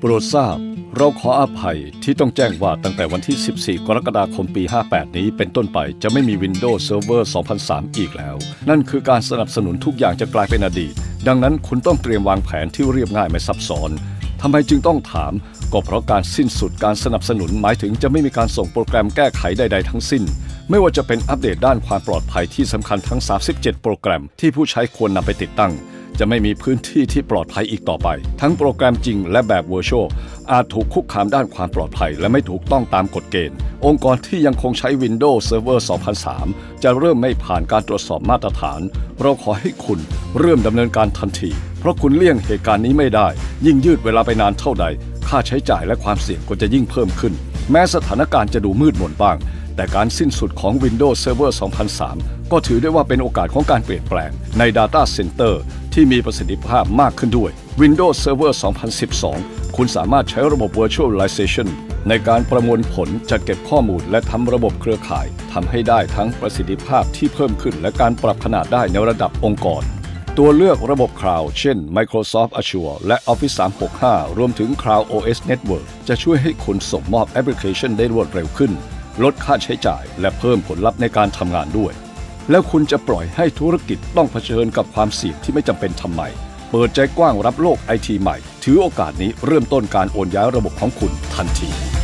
โปรดทราบ เราขออภัยที่ต้องแจ้งว่าตั้งแต่วันที่ 14 กรกฎาคมปี 58 นี้เป็นต้นไปจะไม่มี Windows Server 2003 อีกแล้ว นั่นคือการสนับสนุนทุกอย่างจะกลายเป็นอดีต ดังนั้นคุณต้องเตรียมวางแผนที่เรียบง่ายไม่ซับซ้อนทำไมจึงต้องถาม ก็เพราะการสิ้นสุดการสนับสนุนหมายถึงจะไม่มีการส่งโปรแกรมแก้ไขใด ๆ ทั้งสิ้น ไม่ว่าจะเป็นอัปเดตด้านความปลอดภัยที่สำคัญทั้ง 37 โปรแกรมที่ผู้ใช้ควรนำไปติดตั้ง จะไม่มีพื้นที่ที่ปลอดภัยอีกต่อไป ทั้งโปรแกรมจริงและแบบ Virtual อาจถูกคุกคามด้านความปลอดภัย และไม่ถูกต้องตามกฎเกณฑ์ องค์กรที่ยังคงใช้ Windows Server 2003 จะเริ่มไม่ผ่านการตรวจสอบมาตรฐาน เราขอให้คุณเริ่มดำเนินการทันที เพราะคุณเลี่ยงเหตุการณ์นี้ไม่ได้ ยิ่งยืดเวลาไปนานเท่าใด ค่าใช้จ่ายและความเสี่ยงก็จะยิ่งเพิ่มขึ้น แม้สถานการณ์จะดูมืดมนบ้างแต่การสิ้นสุดของ Windows Server 2003 ก็ถือได้ว่าเป็นโอกาสของการเปลี่ยนแปลงใน Data Center ที่มีประสิทธิภาพมากขึ้นด้วย Windows Server 2012 คุณสามารถใช้ระบบ Virtualization ในการประมวลผลจัดเก็บข้อมูลและทำระบบเครือข่ายทำให้ได้ทั้งประสิทธิภาพที่เพิ่มขึ้น และการปรับขนาดได้ในระดับองค์กร ตัวเลือกระบบคลาวด์เช่น Microsoft Azure และ Office 365 รวมถึง Cloud OS Network จะช่วยให้คุณส่งมอบแอปพลิเคชันได้รวดเร็วขึ้น ลดค่าใช้จ่าย และเพิ่มผลลัพธ์ในการทำงานด้วย แล้วคุณจะปล่อยให้ธุรกิจต้องเผชิญกับความเสี่ยงที่ไม่จำเป็นทำไม เปิดใจกว้างรับโลกไอทีใหม่ ถือโอกาสนี้เริ่มต้นการโอนย้ายระบบของคุณทันที